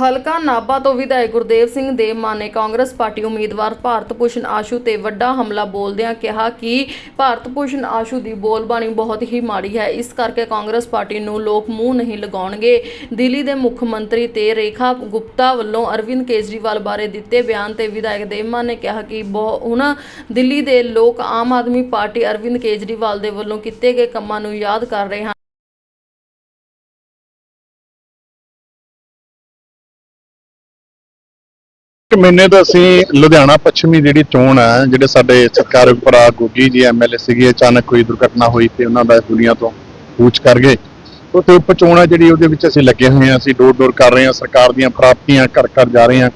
ਹਲਕਾ ਨਾਭਾ ਤੋਂ ਵਿਧਾਇਕ ਗੁਰਦੇਵ ਸਿੰਘ ਦੇਵਮਾਨ ਨੇ ਕਾਂਗਰਸ ਪਾਰਟੀ ਉਮੀਦਵਾਰ ਭਾਰਤ ਭੂਸ਼ਣ ਆਸ਼ੂ ਤੇ ਵੱਡਾ ਹਮਲਾ ਬੋਲਦਿਆਂ ਕਿਹਾ ਕਿ ਭਾਰਤ ਭੂਸ਼ਣ ਆਸ਼ੂ ਦੀ ਬੋਲਬਾਣੀ ਬਹੁਤ ਹੀ ਮਾੜੀ ਹੈ। ਇਸ ਕਰਕੇ ਕਾਂਗਰਸ ਪਾਰਟੀ ਨੂੰ ਲੋਕ ਮੂੰਹ ਨਹੀਂ ਲਗਾਉਣਗੇ। ਦਿੱਲੀ ਦੇ ਮੁੱਖ ਮੰਤਰੀ ਤੇ ਰੇਖਾ ਗੁਪਤਾ ਵੱਲੋਂ ਅਰਵਿੰਦ ਕੇਜਰੀਵਾਲ ਬਾਰੇ ਦਿੱਤੇ ਬਿਆਨ ਤੇ ਵਿਧਾਇਕ ਦੇਵਮਾਨ ਨੇ ਕਿਹਾ ਕਿ ਬਹੁ- ਹੁਣ ਦਿੱਲੀ ਦੇ ਲੋਕ ਆਮ ਆਦਮੀ ਪਾਰਟੀ ਅਰਵਿੰਦ ਕੇਜਰੀਵਾਲ ਦੇ ਵੱਲੋਂ ਕੀਤੇ ਗਏ ਕੰਮਾਂ ਨੂੰ ਯਾਦ ਕਰ ਰਹੇ ਹਨ। ਮਹੀਨੇ ਤੋਂ ਅਸੀਂ ਲੁਧਿਆਣਾ ਪੱਛਮੀ ਜਿਹੜੀ ਚੋਣ ਹੈ, ਜਿਹੜੇ ਸਾਡੇ ਸਰਕਾਰ ਭਰਾ ਗੋਗੀ ਜੀ ਐਮਐਲਏ ਸੀਗੇ, ਅਚਾਨਕ ਕੋਈ ਦੁਰਘਟਨਾ ਹੋਈ ਤੇ ਉਹਨਾਂ ਦਾ ਦੁਨੀਆ ਤੋਂ ਕੂਚ ਕਰ ਗਏ। ਉੱਥੇ ਉਪ ਚੋਣ ਹੈ ਜਿਹੜੀ ਉਹਦੇ ਵਿੱਚ ਅਸੀਂ ਲੱਗੇ ਹੋਏ ਹਾਂ, ਅਸੀਂ ਡੋਰ ਡੋਰ ਕਰ ਰਹੇ ਹਾਂ, ਸਰਕਾਰ ਦੀਆਂ ਪ੍ਰਾਪਤੀਆਂ ਘਰ ਘਰ ਜਾ ਰਹੇ ਹਾਂ।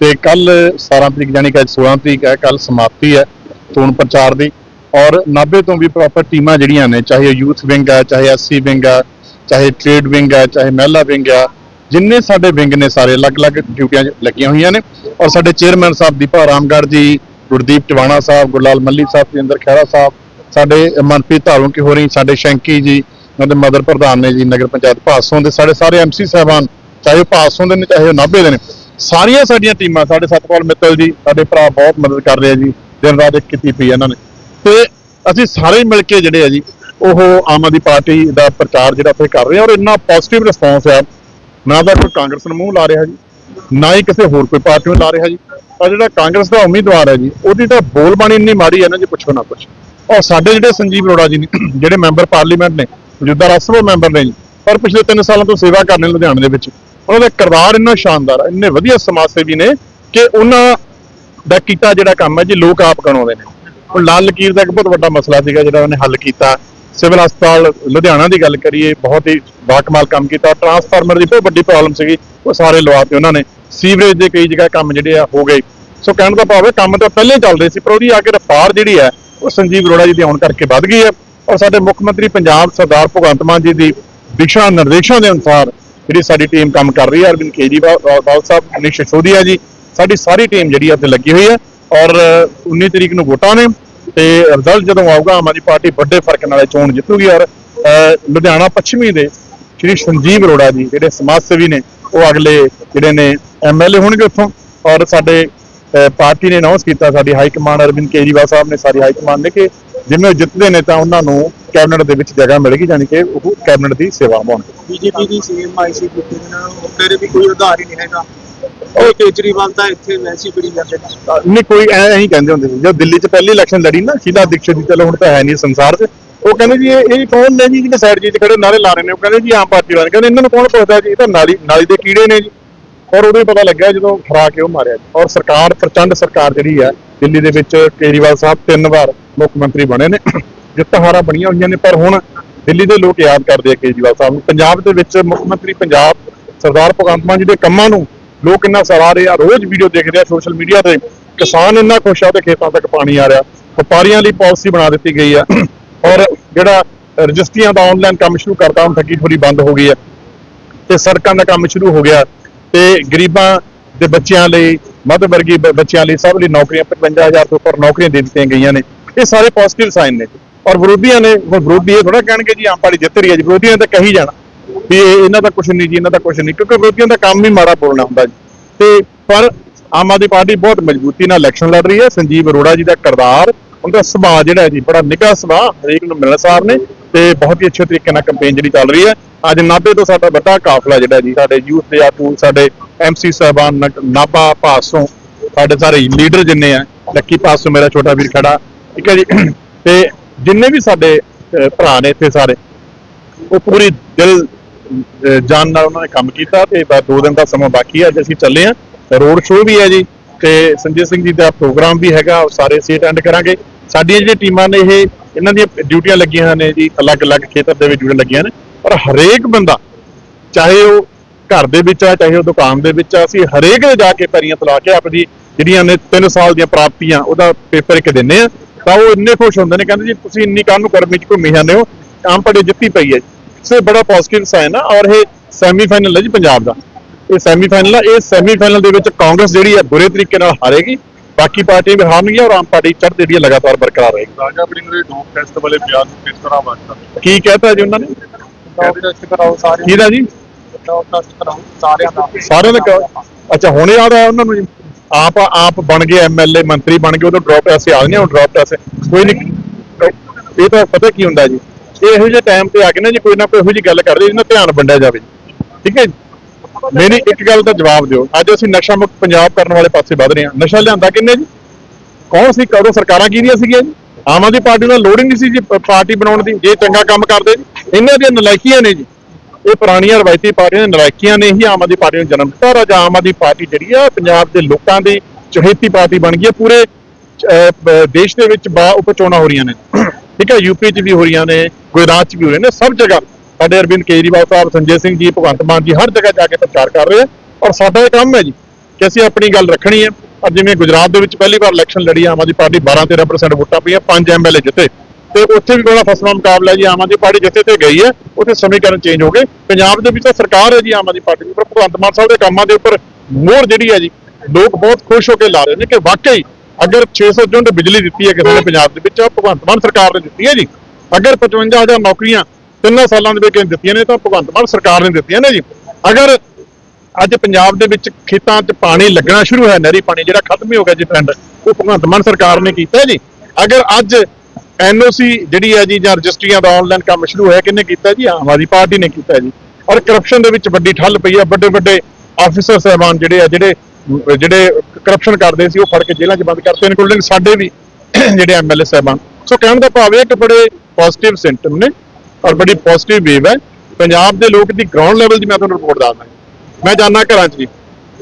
ਤੇ ਕੱਲ 17 ਤਰੀਕ ਜਾਨੀ ਕਿ ਅੱਜ 16 ਤਰੀਕ ਹੈ ਕੱਲ ਸਮਾਪਤੀ ਹੈ ਚੋਣ ਪ੍ਰਚਾਰ ਦੀ। ਔਰ 90 ਤੋਂ ਵੀ ਪ੍ਰੋਪਰ ਟੀਮਾਂ ਜਿਹੜੀਆਂ ਨੇ, ਚਾਹੇ ਯੂਥ ਵਿੰਗ ਹੈ, ਚਾਹੇ ਐਸਸੀ ਵਿੰਗ ਹੈ, ਚਾਹੇ ਟ੍ਰੇਡ ਵਿੰਗ ਹੈ, ਚਾਹੇ ਮਹਿਲਾ ਵਿੰਗ ਆ ਜਿੰਨੇ ਸਾਡੇ ਵਿੰਗ ਨੇ ਸਾਰੇ ਅਲੱਗ-ਅਲੱਗ ਡਿਊਟੀਆਂ ਲੱਗੀਆਂ ਹੋਈਆਂ ਨੇ ਔਰ ਸਾਡੇ ਚੇਅਰਮੈਨ ਸਾਹਿਬ ਦੀਪਾ ਰਾਮਗੜ੍ਹ ਜੀ, ਗੁਰਦੀਪ ਟਿਵਾਣਾ ਸਾਹਿਬ, ਗੁਰਲਾਲ ਮੱਲੀ ਸਾਹਿਬ ਤੇਂਦਰ ਖਹਿਰਾ ਸਾਹਿਬ, ਸਾਡੇ ਮਨਪ੍ਰੀਤ ਧਾਰੂ ਕੀ ਹੋ ਰਹੀ ਸਾਡੇ ਸ਼ੈਂਕੀ ਜੀ, ਉਹਨਾਂ ਦੇ ਮਦਰ ਪ੍ਰਧਾਨ ਨੇ ਜੀ, ਨਗਰ ਪੰਚਾਇਤ ਭਾਸੋਂ ਦੇ, ਸਾਡੇ ਸਾਰੇ ਐਮਸੀ ਸਾਹਿਬਾਨ, ਚਾਹੇ ਉਹ ਭਾਸੋਂ ਦੇ ਨੇ, ਚਾਹੇ ਉਹ ਨਾਭੇ ਦੇ ਨੇ, ਸਾਰੀਆਂ ਸਾਡੀਆਂ ਟੀਮਾਂ, ਸਾਡੇ ਸਤਪਾਲ ਮਿੱਤਲ ਜੀ, ਸਾਡੇ ਭਰਾ ਬਹੁਤ ਮਦਦ ਕਰ ਰਹੇ ਆ ਜੀ, ਦਿਨ ਰਾਤ ਇੱਕ ਕੀਤੀ ਪਈ ਇਹਨਾਂ ਨੇ। ਤੇ ਅਸੀਂ ਸਾਰੇ ਮਿਲ ਕੇ ਜਿਹੜੇ ਆ ਜੀ, ਉਹ ਆਮ ਆਦਮੀ ਪਾਰਟੀ ਦਾ ਪ੍ਰਚਾਰ ਜਿਹੜਾ ਉੱਥੇ ਕਰ ਰਹੇ ਆ ਔਰ ਇੰਨਾ ਪੋਜ਼ਿਟਿਵ ਰਿਸਪੌਂਸ ਆ ਨਾ ਤਾਂ ਕੋਈ ਕਾਂਗਰਸ ਨੂੰ ਮੂੰਹ ਲਾ ਰਿਹਾ ਜੀ, ਨਾ ਹੀ ਕਿਸੇ ਹੋਰ ਕੋਈ ਪਾਰਟੀ ਨੂੰ ਲਾ ਰਿਹਾ ਜੀ। ਪਰ ਜਿਹੜਾ ਕਾਂਗਰਸ ਦਾ ਉਮੀਦਵਾਰ ਹੈ ਜੀ, ਉਹਦੀ ਤਾਂ ਬੋਲਬਾਣੀ ਇੰਨੀ ਮਾੜੀ ਹੈ ਨਾ ਜੀ, ਪੁੱਛੋ ਨਾ ਕੁਛ ਔਰ ਸਾਡੇ ਜਿਹੜੇ ਸੰਜੀਵ ਅਰੋੜਾ ਜੀ ਨੇ, ਜਿਹੜੇ ਮੈਂਬਰ ਪਾਰਲੀਮੈਂਟ ਨੇ, ਮੌਜੂਦਾ ਰਾਜ ਸਭਾ ਮੈਂਬਰ ਨੇ ਜੀ, ਪਰ ਪਿਛਲੇ 3 ਸਾਲਾਂ ਤੋਂ ਸੇਵਾ ਕਰ ਲੁਧਿਆਣੇ ਦੇ ਵਿੱਚ, ਉਹਨਾਂ ਦਾ ਕਿਰਦਾਰ ਇੰਨਾ ਸ਼ਾਨਦਾਰ ਹੈ, ਇੰਨੇ ਵਧੀਆ ਸਮਾਜ ਸੇਵੀ ਨੇ ਕਿ ਉਹਨਾਂ ਦਾ ਕੀਤਾ ਜਿਹੜਾ ਕੰਮ ਹੈ ਜੀ, ਲੋਕ ਆਪ ਕਰਾਉਂਦੇ ਨੇ। ਹੁਣ ਲਾਲ ਲਕੀਰ ਦਾ ਇੱਕ ਬਹੁਤ ਵੱਡਾ ਮਸਲਾ ਸੀਗਾ, ਜਿਹੜਾ ਉਹਨੇ ਹੱਲ ਕੀਤਾ। ਸਿਵਲ ਹਸਪਤਾਲ ਲੁਧਿਆਣਾ ਦੀ ਗੱਲ ਕਰੀਏ, ਬਹੁਤ ਹੀ ਬਾਕਮਾਲ ਕੰਮ ਕੀਤਾ। ਟਰਾਂਸਫਾਰਮਰ ਦੀ ਬਹੁਤ ਵੱਡੀ ਪ੍ਰੋਬਲਮ ਸੀਗੀ, ਉਹ ਸਾਰੇ ਲਵਾਤੇ ਉਹਨਾਂ ਨੇ। ਸੀਵਰੇਜ ਦੇ ਕਈ ਜਗ੍ਹਾ ਕੰਮ ਜਿਹੜੇ ਆ, ਹੋ ਗਏ। ਸੋ ਕਹਿਣ ਦਾ ਭਾਵ ਹੈ, ਕੰਮ ਤਾਂ ਪਹਿਲੇ ਚੱਲ ਰਹੇ ਸੀ, ਪਰ ਉਹਦੀ ਆ ਕੇ ਰਫਤਾਰ ਜਿਹੜੀ ਹੈ, ਉਹ ਸੰਜੀਵ ਅਰੋੜਾ ਜੀ ਦੇ ਆਉਣ ਕਰਕੇ ਵੱਧ ਗਈ ਹੈ। ਔਰ ਸਾਡੇ ਮੁੱਖ ਮੰਤਰੀ ਪੰਜਾਬ ਸਰਦਾਰ ਭਗਵੰਤ ਮਾਨ ਜੀ ਦੀ ਦਿਸ਼ਾ ਨਿਰਦੇਸ਼ਾਂ ਦੇ ਅਨੁਸਾਰ ਜਿਹੜੀ ਸਾਡੀ ਟੀਮ ਕੰਮ ਕਰ ਰਹੀ ਹੈ, ਅਰਵਿੰਦ ਕੇਜਰੀਵਾਲ ਸਾਹਿਬ ਅਨਿਸ਼ ਸਿਸੋਦੀਆ ਜੀ, ਸਾਡੀ ਸਾਰੀ ਟੀਮ ਜਿਹੜੀ ਆ ਉੱਥੇ ਲੱਗੀ ਹੋਈ ਹੈ। ਔਰ 19 ਤਰੀਕ ਨੂੰ ਵੋਟਾਂ ਨੇ। ਤੇ ਰਿਜ਼ਲਟ ਜਦੋਂ ਆਊਗਾ, ਆਮ ਆਦਮੀ ਪਾਰਟੀ ਵੱਡੇ ਫ਼ਰਕ ਨਾਲ ਚੋਣ ਜਿੱਤੂਗੀ ਔਰ ਲੁਧਿਆਣਾ ਪੱਛਮੀ ਦੇ ਸ਼੍ਰੀ ਸੰਜੀਵ ਅਰੋੜਾ ਜੀ, ਜਿਹੜੇ ਸਮਾਜ ਸੇਵੀ ਨੇ, ਉਹ ਅਗਲੇ ਜਿਹੜੇ ਨੇ ਐਮਐਲਏ ਹੋਣਗੇ ਉੱਥੋਂ ਔਰ ਸਾਡੇ ਪਾਰਟੀ ਨੇ ਅਨਾਉਂਸ ਕੀਤਾ, ਸਾਡੀ ਹਾਈ ਕਮਾਂਡ ਅਰਵਿੰਦ ਕੇਜਰੀਵਾਲ ਸਾਹਿਬ ਨੇ ਸਾਡੀ ਹਾਈ ਕਮਾਂਡ ਨੇ ਕਿ ਜਿਵੇਂ ਉਹ ਜਿੱਤਦੇ ਨੇ ਤਾਂ ਉਹਨਾਂ ਨੂੰ ਕੈਬਨਿਟ ਦੇ ਵਿੱਚ ਜਗ੍ਹਾ ਮਿਲੇਗੀ ਯਾਨੀ ਕਿ ਉਹ ਕੈਬਨਿਟ ਦੀ ਸੇਵਾ ਨਿਭਾਉਣਗੇ ਬੀਜੇਪੀ ਦੀ ਸੀਐਮ ਆਈਸੀ ਦਿੱਤੇ ਨੇ ਉਹਨਾਂ ਵੀ ਕੋਈ ਆਧਾਰ ਹੀ ਨਹੀਂ ਹੈਗਾ। ਉਹ ਕੇਜਰੀਵਾਲ ਤਾਂ ਇੱਥੇ ਵੈਸੀ ਬੜੀ ਜਾਂਦੇ ਨੇ। ਨਹੀਂ, ਕੋਈ ਐ ਹੀ ਕਹਿੰਦੇ ਹੁੰਦੇ ਸੀ। ਜਦ ਦਿੱਲੀ 'ਚ ਪਹਿਲੀ ਇਲੈਕਸ਼ਨ ਲੜੀ ਨਾ ਸ਼ੀਲਾ ਦੀਕਸ਼ਿਤ ਜੀ ਚਲੋ ਹੁਣ ਤਾਂ ਹੈ ਨਹੀਂ ਸੰਸਾਰ 'ਚ। ਉਹ ਕਹਿੰਦੇ ਜੀ, ਇਹ ਇਹ ਕੌਣ ਨੇ ਜੀ ਜਿਹੜੇ ਸਾਈਡ ਜੀ 'ਚ ਖੜੇ, ਨਾਰੇ ਲਾ ਰਹੇ ਨੇ? ਉਹ ਕਹਿੰਦੇ ਜੀ, ਆਮ ਪਾਰਟੀ ਵਾਲੇ। ਕਹਿੰਦੇ ਇਹਨਾਂ ਨੂੰ ਕੌਣ ਪੁੱਛਦਾ ਜੀ? ਇਹ ਤਾਂ ਨਾਲੀ ਨਾਲੀ ਦੇ ਕੀੜੇ ਨੇ ਜੀ। ਔਰ ਉਦੋਂ ਪਤਾ ਲੱਗਿਆ ਜਦੋਂ ਖਰਾ ਕੇ ਉਹ ਮਾਰਿਆ ਔਰ ਸਰਕਾਰ, ਪ੍ਰਚੰਡ ਸਰਕਾਰ ਜਿਹੜੀ ਹੈ ਦਿੱਲੀ ਦੇ ਵਿੱਚ ਕੇਜਰੀਵਾਲ ਸਾਹਿਬ ਤਿੰਨ ਵਾਰ ਮੁੱਖ ਮੰਤਰੀ ਬਣੇ ਨੇ। ਜਿੱਤ ਹਾਰਾਂ ਬਣੀਆਂ ਹੋਈਆਂ ਨੇ, ਪਰ ਹੁਣ ਦਿੱਲੀ ਦੇ ਲੋਕ ਯਾਦ ਕਰਦੇ ਆ ਕੇਜਰੀਵਾਲ ਸਾਹਿਬ ਨੂੰ। ਪੰਜਾਬ ਦੇ ਵਿੱਚ ਮੁੱਖ ਮੰਤਰੀ ਪੰਜਾਬ ਸਰਦਾਰ ਭਗਵੰਤ ਮਾਨ ਜੀ ਦੇ ਕੰਮਾਂ ਨੂੰ ਲੋਕ ਇੰਨਾ ਸਰਾਹ ਰਹੇ ਆ, ਰੋਜ਼ ਵੀਡੀਓ ਦੇਖਦੇ ਆ ਸੋਸ਼ਲ ਮੀਡੀਆ ਤੇ। ਕਿਸਾਨ ਇੰਨਾ ਖੁਸ਼ ਆ ਤੇ ਖੇਤਾਂ ਤੱਕ ਪਾਣੀ ਆ ਰਿਹਾ। ਵਪਾਰੀਆਂ ਲਈ ਪਾਲਿਸੀ ਬਣਾ ਦਿੱਤੀ ਗਈ ਆ। ਔਰ ਜਿਹੜਾ ਰਜਿਸਟਰੀਆਂ ਦਾ ਆਨਲਾਈਨ ਕੰਮ ਸ਼ੁਰੂ ਕਰਤਾ, ਹੁਣ ਠੱਗੀ ਠੋਰੀ ਬੰਦ ਹੋ ਗਈ ਹੈ ਤੇ ਸੜਕਾਂ ਦਾ ਕੰਮ ਸ਼ੁਰੂ ਹੋ ਗਿਆ। ਤੇ ਗਰੀਬਾਂ ਦੇ ਬੱਚਿਆਂ ਲਈ ਮੱਧ ਵਰਗੀ ਬੱਚਿਆਂ ਲਈ ਸਭ ਲਈ ਨੌਕਰੀਆਂ 55000 ਤੋਂ ਉੱਪਰ ਨੌਕਰੀਆਂ ਦੇ ਦਿੱਤੀਆਂ ਗਈਆਂ ਨੇ। ਇਹ ਸਾਰੇ ਪੋਜ਼ਿਟਿਵ ਸਾਈਨ ਨੇ। ਔਰ ਵਿਰੋਧੀਆਂ ਨੇ, ਹੁਣ ਵਿਰੋਧੀ ਇਹ ਥੋੜਾ ਕਹਿਣਗੇ ਜੀ, ਆਮ ਪਾਰਟੀ ਜਿੱਤ ਰਹੀ ਹੈ ਜੀ। ਵਿਰੋਧੀਆਂ ਨੇ ਤਾਂ ਕਹੀ ਜਾਣਾ। ਵੀ ਇਹਨਾਂ ਦਾ ਕੁਝ ਨਹੀਂ ਜੀ, ਇਹਨਾਂ ਦਾ ਕੁਝ ਨਹੀਂ, ਕਿਉਂਕਿ ਵਿਰੋਧੀਆਂ ਦਾ ਕੰਮ ਹੀ ਮਾੜਾ ਬੋਲਣਾ ਹੁੰਦਾ ਜੀ। ਤੇ ਪਰ ਆਮ ਆਦਮੀ ਪਾਰਟੀ ਬਹੁਤ ਮਜ਼ਬੂਤੀ ਨਾਲ ਇਲੈਕਸ਼ਨ ਲੜ ਰਹੀ ਹੈ। ਸੰਜੀਵ ਅਰੋੜਾ ਜੀ ਦਾ ਕਿਰਦਾਰ, ਉਹਦਾ ਸੁਭਾਅ ਜਿਹੜਾ ਹੈ ਜੀ, ਬੜਾ ਨਿੱਘਾ ਸੁਭਾਅ, ਹਰੇਕ ਨੂੰ ਮਿਲਣਸਾਰ ਨੇ ਤੇ ਬਹੁਤ ਹੀ ਅੱਛੇ ਤਰੀਕੇ ਨਾਲ ਕੈਂਪੇਨ ਜਿਹੜੀ ਚੱਲ ਰਹੀ ਹੈ। ਅੱਜ ਨਾਭੇ ਤੋਂ ਸਾਡਾ ਵੱਡਾ ਕਾਫਲਾ ਜਿਹੜਾ ਜੀ, ਸਾਡੇ ਯੂਥ ਦੇ ਆਗੂ, ਸਾਡੇ ਐਮਸੀ ਸਾਹਿਬਾਨ ਨਾਭਾ ਪਾਸੋਂ ਸਾਡੇ ਸਾਰੇ ਲੀਡਰ ਜਿੰਨੇ ਆ, ਲੱਕੀ ਪਾਸੋਂ ਮੇਰਾ ਛੋਟਾ ਵੀਰ ਖੜਾ, ਠੀਕ ਹੈ ਜੀ। ਤੇ ਜਿੰਨੇ ਵੀ ਸਾਡੇ ਭਰਾ ਨੇ ਇੱਥੇ ਸਾਰੇ, ਉਹ ਪੂਰੀ ਦਿਲ ਜਾਨ ਨਾਲ ਉਹਨਾਂ ਨੇ ਕੰਮ ਕੀਤਾ ਤੇ ਦੋ ਦਿਨ ਦਾ ਸਮਾਂ ਬਾਕੀ ਹੈ ਅੱਜ ਅਸੀਂ ਚੱਲੇ ਆ ਰੋਡ ਸ਼ੋਅ ਵੀ ਹੈ ਜੀ ਤੇ ਸੰਜੇ ਸਿੰਘ ਜੀ ਦਾ ਪ੍ਰੋਗਰਾਮ ਵੀ ਹੈਗਾ, ਉਹ ਸਾਰੇ ਅਸੀਂ ਅਟੈਂਡ ਕਰਾਂਗੇ। ਸਾਡੀਆਂ ਜਿਹੜੀਆਂ ਟੀਮਾਂ ਨੇ, ਇਹ ਇਹਨਾਂ ਦੀਆਂ ਡਿਊਟੀਆਂ ਲੱਗੀਆਂ ਨੇ ਜੀ, ਅਲੱਗ-ਅਲੱਗ ਖੇਤਰ ਦੇ ਵਿੱਚ ਡਿਊਟੀਆਂ ਲੱਗੀਆਂ ਨੇ। ਪਰ ਹਰੇਕ ਬੰਦਾ, ਚਾਹੇ ਉਹ ਘਰ ਦੇ ਵਿੱਚ ਆ, ਚਾਹੇ ਉਹ ਦੁਕਾਨ ਦੇ ਵਿੱਚ ਆ, ਅਸੀਂ ਹਰੇਕ ਦੇ ਜਾ ਕੇ ਪੈਰੀਆਂ ਤਲਾ ਕੇ ਆਪਣੀ ਜਿਹੜੀਆਂ ਨੇ 3 ਸਾਲ ਦੀਆਂ ਪ੍ਰਾਪਤੀਆਂ, ਉਹਦਾ ਪੇਪਰ ਇੱਕ ਦਿੰਨੇ ਆ। ਤਾਂ ਉਹ ਇੰਨੇ ਖੁਸ਼ ਹੁੰਦੇ ਨੇ, ਕਹਿੰਦੇ ਜੀ, ਤੁਸੀਂ ਇੰਨੀ ਕਾਹਨੂੰ ਗਰਮੀ 'ਚ ਘੁੰਮੀ ਜਾਂਦੇ ਹੋ, ਆਮ ਪੜੇ ਜਿੱਤੀ ਪਈ ਹੈ ਸੋ ਇਹ ਬੜਾ ਪੋਜ਼ਿਟਿਵ ਸਾਈਨ ਆ ਔਰ ਇਹ ਸੈਮੀਫਾਈਨਲ ਹੈ ਜੀ ਪੰਜਾਬ ਦਾ। ਇਹ ਸੈਮੀਫਾਈਨਲ ਆ ਇਹ ਸੈਮੀਫਾਈਨਲ ਦੇ ਵਿੱਚ ਕਾਂਗਰਸ ਜਿਹੜੀ ਹੈ ਬੁਰੇ ਤਰੀਕੇ ਨਾਲ ਹਾਰੇਗੀ। ਬਾਕੀ ਪਾਰਟੀਆਂ ਵੀ ਹਾਰਨਗੀਆਂ ਔਰ ਆਮ ਪਾਰਟੀ ਚੜ੍ਹ ਜਿਹੜੀ ਹੈ ਲਗਾਤਾਰ ਬਰਕਰਾਰ ਰਹੇਗੀ। ਰਾਜਾ ਵੜਿੰਗ ਦੇ ਡੋਪ ਟੈਸਟ ਵਾਲੇ ਬਿਆਨ ਨੂੰ ਕਿਸ ਤਰ੍ਹਾਂ ਵਾਚਦਾ? ਕੀ ਕਹਤਾ ਜੀ ਉਹਨਾਂ ਨੇ? ਟੈਸਟ ਕਰਾਓ ਸਾਰੇ ਕਿਹਦਾ ਜੀ? ਕੀਤਾ ਉਹਦਾ ਜ਼ਿਕਰ ਸਾਰਿਆਂ ਦਾ। ਸਾਰਿਆਂ ਦਾ? ਅੱਛਾ ਹੁਣ ਯਾਦ ਆਇਆ ਉਹਨਾਂ ਨੂੰ ਜੀ। ਆਪ ਆਪ ਬਣ ਗਏ ਐਮਐਲਏ ਮੰਤਰੀ ਬਣ ਗਏ ਉਦੋਂ ਡ੍ਰੌਪ ਪੈਸੇ ਆ ਗਏ ਹੁਣ ਡ੍ਰੌਪ ਪੈਸੇ ਕੋਈ ਨਹੀਂ। ਇਹ ਤਾਂ ਪਤਾ ਕੀ ਹੁੰਦਾ ਜੀ? ਇਹੋ ਜਿਹੇ ਟਾਈਮ ਤੇ ਆ ਕੇ ਨਾ ਜੀ ਕੋਈ ਨਾ ਕੋਈ ਇਹੋ ਜਿਹੀ ਗੱਲ ਕਰਦੇ ਜਿਹਨਾਂ ਧਿਆਨ ਵੰਡਿਆ ਜਾਵੇ ਠੀਕ ਹੈ ਜੀ? ਮੇਰੀ ਇੱਕ ਗੱਲ ਦਾ ਜਵਾਬ ਦਿਓ। ਅੱਜ ਅਸੀਂ ਨਸ਼ਾ ਮੁਕਤ ਪੰਜਾਬ ਕਰਨ ਵਾਲੇ ਪਾਸੇ ਵੱਧ ਰਹੇ ਹਾਂ। ਨਸ਼ਾ ਲਿਆਂਦਾ ਕਿੰਨੇ ਜੀ? ਕੌਣ ਸੀ? ਕਦੋਂ ਸਰਕਾਰਾਂ ਕਿਹਦੀਆਂ ਸੀਗੀਆਂ ਜੀ? ਆਮ ਆਦਮੀ ਪਾਰਟੀ ਨੂੰ ਲੋੜ ਹੀ ਨਹੀਂ ਸੀ ਜੀ ਪਾਰਟੀ ਬਣਾਉਣ ਦੀ। ਜੇ ਚੰਗਾ ਕੰਮ ਕਰਦੇ ਜੀ, ਇਹਨਾਂ ਦੀਆਂ ਨਲਾਇਕੀਆਂ ਨੇ ਜੀ। ਇਹ ਪੁਰਾਣੀਆਂ ਰਵਾਇਤੀ ਪਾਰਟੀਆਂ ਦੀਆਂ ਨਲਾਇਕੀਆਂ ਨੇ ਹੀ ਆਮ ਆਦਮੀ ਪਾਰਟੀ ਨੂੰ ਜਨਮ ਦਿੱਤਾ। ਔਰ ਅੱਜ ਆਮ ਆਦਮੀ ਪਾਰਟੀ ਜਿਹੜੀ ਆ, ਪੰਜਾਬ ਦੇ ਲੋਕਾਂ ਦੀ ਚਹੇਤੀ ਪਾਰਟੀ ਬਣ ਗਈ ਹੈ। ਪੂਰੇ ਦੇਸ਼ ਦੇ ਵਿੱਚ ਬਾ ਉਪਚੋਣਾਂ ਹੋ ਰਹੀਆਂ ਨੇ। ਠੀਕ ਹੈ ਯੂਪੀ 'ਚ ਵੀ ਹੋ ਰਹੀਆਂ ਨੇ, ਗੁਜਰਾਤ 'ਚ ਵੀ ਹੋ ਰਹੀਆਂ ਨੇ, ਸਭ ਜਗ੍ਹਾ। ਸਾਡੇ ਅਰਵਿੰਦ ਕੇਜਰੀਵਾਲ ਸਾਹਿਬ, ਸੰਜੇ ਸਿੰਘ ਜੀ, ਭਗਵੰਤ ਮਾਨ ਜੀ, ਹਰ ਜਗ੍ਹਾ ਜਾ ਕੇ ਪ੍ਰਚਾਰ ਕਰ ਰਹੇ ਆ। ਔਰ ਸਾਡਾ ਇਹ ਕੰਮ ਹੈ ਜੀ ਕਿ ਅਸੀਂ ਆਪਣੀ ਗੱਲ ਰੱਖਣੀ ਹੈ। ਔਰ ਜਿਵੇਂ ਗੁਜਰਾਤ ਦੇ ਵਿੱਚ ਪਹਿਲੀ ਵਾਰ ਇਲੈਕਸ਼ਨ ਲੜੀ, ਆਮ ਆਦਮੀ ਪਾਰਟੀ 12-13% ਵੋਟਾਂ ਪਈਆਂ, ਪੰਜ ਐਮਐਲਏ ਜਿੱਤੇ। ਤੇ ਉੱਥੇ ਵੀ ਬੜਾ ਫਸਲਾ ਮੁਕਾਬਲਾ ਜੀ, ਆਮ ਆਦਮੀ ਪਾਰਟੀ ਜਿੱਤੇ ਤੇ ਗਈ ਹੈ, ਉੱਥੇ ਸਮੀਕਰਨ ਚੇਂਜ ਹੋ ਗਏ। ਪੰਜਾਬ ਦੇ ਵਿੱਚ ਤਾਂ ਸਰਕਾਰ ਹੈ ਜੀ ਆਮ ਆਦਮੀ ਪਾਰਟੀ ਦੀ, ਪਰ ਭਗਵੰਤ ਮਾਨ ਸਾਹਿਬ ਦੇ ਕੰਮਾਂ ਦੇ ਉੱਪਰ ਮੋਹਰ ਜਿਹੜੀ ਹੈ ਜੀ, ਲੋਕ ਬਹੁਤ ਖੁਸ਼ ਹੋ ਕੇ ਲਾ ਰਹੇ ਨੇ ਕਿ ਵਾਕਈ ਅਗਰ 600 ਯੂਨਿਟ ਬਿਜਲੀ ਦਿੱਤੀ ਹੈ ਕਿਸੇ ਨੇ ਪੰਜਾਬ ਦੇ ਵਿੱਚ, ਉਹ ਭਗਵੰਤ ਮਾਨ ਸਰਕਾਰ ਨੇ ਦਿੱਤੀ ਹੈ ਜੀ। ਅਗਰ 55000 ਨੌਕਰੀਆਂ ਤਿੰਨਾਂ ਸਾਲਾਂ ਦੇ ਵਿੱਚ ਦਿੱਤੀਆਂ ਨੇ, ਤਾਂ ਭਗਵੰਤ ਮਾਨ ਸਰਕਾਰ ਨੇ ਦਿੱਤੀਆਂ ਨੇ ਜੀ। ਅਗਰ ਅੱਜ ਪੰਜਾਬ ਦੇ ਵਿੱਚ ਖੇਤਾਂ 'ਚ ਪਾਣੀ ਲੱਗਣਾ ਸ਼ੁਰੂ ਹੋਇਆ, ਨਹਿਰੀ ਪਾਣੀ ਜਿਹੜਾ ਖਤਮ ਹੀ ਹੋ ਗਿਆ ਜੀ ਟ੍ਰੈਂਡ ਉਹ ਭਗਵੰਤ ਮਾਨ ਸਰਕਾਰ ਨੇ ਕੀਤਾ ਜੀ। ਅਗਰ ਅੱਜ ਐਨਓਸੀ ਜਿਹੜੀ ਹੈ ਜੀ, ਜਾਂ ਰਜਿਸਟਰੀਆਂ ਦਾ ਆਨਲਾਈਨ ਕੰਮ ਸ਼ੁਰੂ ਹੋਇਆ, ਕਿਹਨੇ ਕੀਤਾ ਜੀ? ਆਮ ਆਦਮੀ ਪਾਰਟੀ ਨੇ ਕੀਤਾ ਜੀ। ਔਰ ਕਰਪਸ਼ਨ ਦੇ ਵਿੱਚ ਵੱਡੀ ਠੱਲ ਪਈ ਹੈ। ਵੱਡੇ ਵੱਡੇ ਆਫੀਸਰ ਸਹਿਬਾਨ ਜਿਹੜੇ ਆ, ਜਿਹੜੇ ਜਿਹੜੇ ਕਰਪਸ਼ਨ ਕਰਦੇ ਸੀ, ਉਹ ਫੜ ਕੇ ਜੇਲ੍ਹਾਂ 'ਚ ਬੰਦ ਕਰਤੇ ਇਨਕਲੂਡਿੰਗ ਸਾਡੇ ਵੀ ਜਿਹੜੇ ਐਮਐਲਏ ਸਾਹਿਬਾਨ। ਸੋ ਕਹਿਣ ਦਾ ਭਾਵ ਇਹ ਹੈ ਕਿ ਬੜੇ ਪੋਜ਼ਿਟਿਵ ਸਿੰਪਟਮ ਨੇ ਔਰ ਬੜੀ ਪੋਜ਼ਿਟਿਵ ਵੇਵ ਹੈ। ਪੰਜਾਬ ਦੇ ਲੋਕ ਦੀ ਗਰਾਊਂਡ ਲੈਵਲ ਦੀ ਮੈਂ ਤੁਹਾਨੂੰ ਰਿਪੋਰਟ ਦੱਸਦਾ ਮੈਂ ਜਾਣਦਾ ਘਰਾਂ 'ਚ ਜੀ।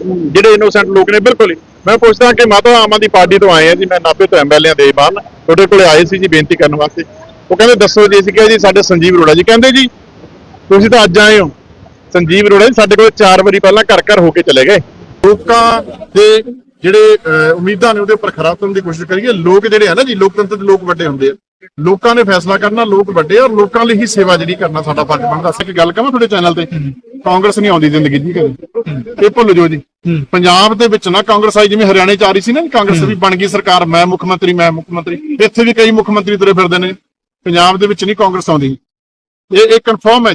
ਜਿਹੜੇ ਇਨੋਸੈਂਟ ਲੋਕ ਨੇ, ਬਿਲਕੁਲ ਹੀ। ਮੈਂ ਪੁੱਛਦਾ ਕਿ ਮਾਤਾ ਆਮ ਆਦਮੀ ਪਾਰਟੀ ਤੋਂ ਆਏ ਆ ਜੀ, ਮੈਂ ਨਾਭੇ ਤੋਂ ਐਮਐਲਏ ਦੇ ਬਾਹਰ। ਤੁਹਾਡੇ ਕੋਲੇ ਆਏ ਸੀ ਜੀ ਬੇਨਤੀ ਕਰਨ ਵਾਸਤੇ। ਉਹ ਕਹਿੰਦੇ, ਦੱਸੋ ਜੀ, ਅਸੀਂ ਕਿਹਾ ਜੀ, ਸਾਡੇ ਸੰਜੀਵ ਅਰੋੜਾ ਜੀ। ਕਹਿੰਦੇ, ਜੀ, ਤੁਸੀਂ ਤਾਂ ਅੱਜ ਆਏ ਹੋ। ਸੰਜੀਵ ਅਰੋੜਾ ਜੀ, ਸਾਡੇ ਕੋਲ ਚਾਰ ਵਾਰੀ ਪਹਿਲਾਂ ਘਰ ਘਰ ਹੋ ਕੇ ਚਲੇ ਗਏ। ਲੋਕਾਂ ਦੇ ਜਿਹੜੇ ਉਮੀਦਾਂ ਨੇ ਉਹਦੇ ਉੱਪਰ ਖਰਾ ਉਤਰਨ ਦੀ ਕੋਸ਼ਿਸ਼ ਕਰੀਏ। ਲੋਕ ਜਿਹੜੇ ਆ ਨਾ ਜੀ, ਲੋਕਤੰਤਰ ਦੇ ਲੋਕ ਵੱਡੇ ਹੁੰਦੇ ਆ। ਲੋਕਾਂ ਨੇ ਫੈਸਲਾ ਕਰਨਾ, ਲੋਕ ਵੱਡੇ ਔਰ ਲੋਕਾਂ ਲਈ ਹੀ ਸੇਵਾ ਜਿਹੜੀ ਕਰਨਾ ਸਾਡਾ ਫਰਜ਼ ਬਣਦਾ। ਸੀ ਕਿ ਗੱਲ ਕਰਾਂ ਤੁਹਾਡੇ ਚੈਨਲ ਤੇ? ਕਾਂਗਰਸ ਨਹੀਂ ਆਉਂਦੀ ਜ਼ਿੰਦਗੀ ਜੀ ਕਦੇ। ਇਹ ਭੁੱਲ ਜਾਓ ਜੀ। ਪੰਜਾਬ ਦੇ ਵਿੱਚ ਨਾ ਕਾਂਗਰਸ ਆਈ, ਜਿਵੇਂ ਹਰਿਆਣੇ ਚ ਆ ਰਹੀ ਸੀ ਨਾ ਕਾਂਗਰਸ ਵੀ ਬਣ ਗਈ ਸਰਕਾਰ। ਮੈਂ ਮੁੱਖ ਮੰਤਰੀ, ਮੈਂ ਮੁੱਖ ਮੰਤਰੀ। ਇੱਥੇ ਵੀ ਕਈ ਮੁੱਖ ਮੰਤਰੀ ਤੁਰੇ ਫਿਰਦੇ ਨੇ। ਪੰਜਾਬ ਦੇ ਵਿੱਚ ਨਹੀਂ ਕਾਂਗਰਸ ਆਉਂਦੀ। ਇਹ ਇਹ ਕਨਫਰਮ ਹੈ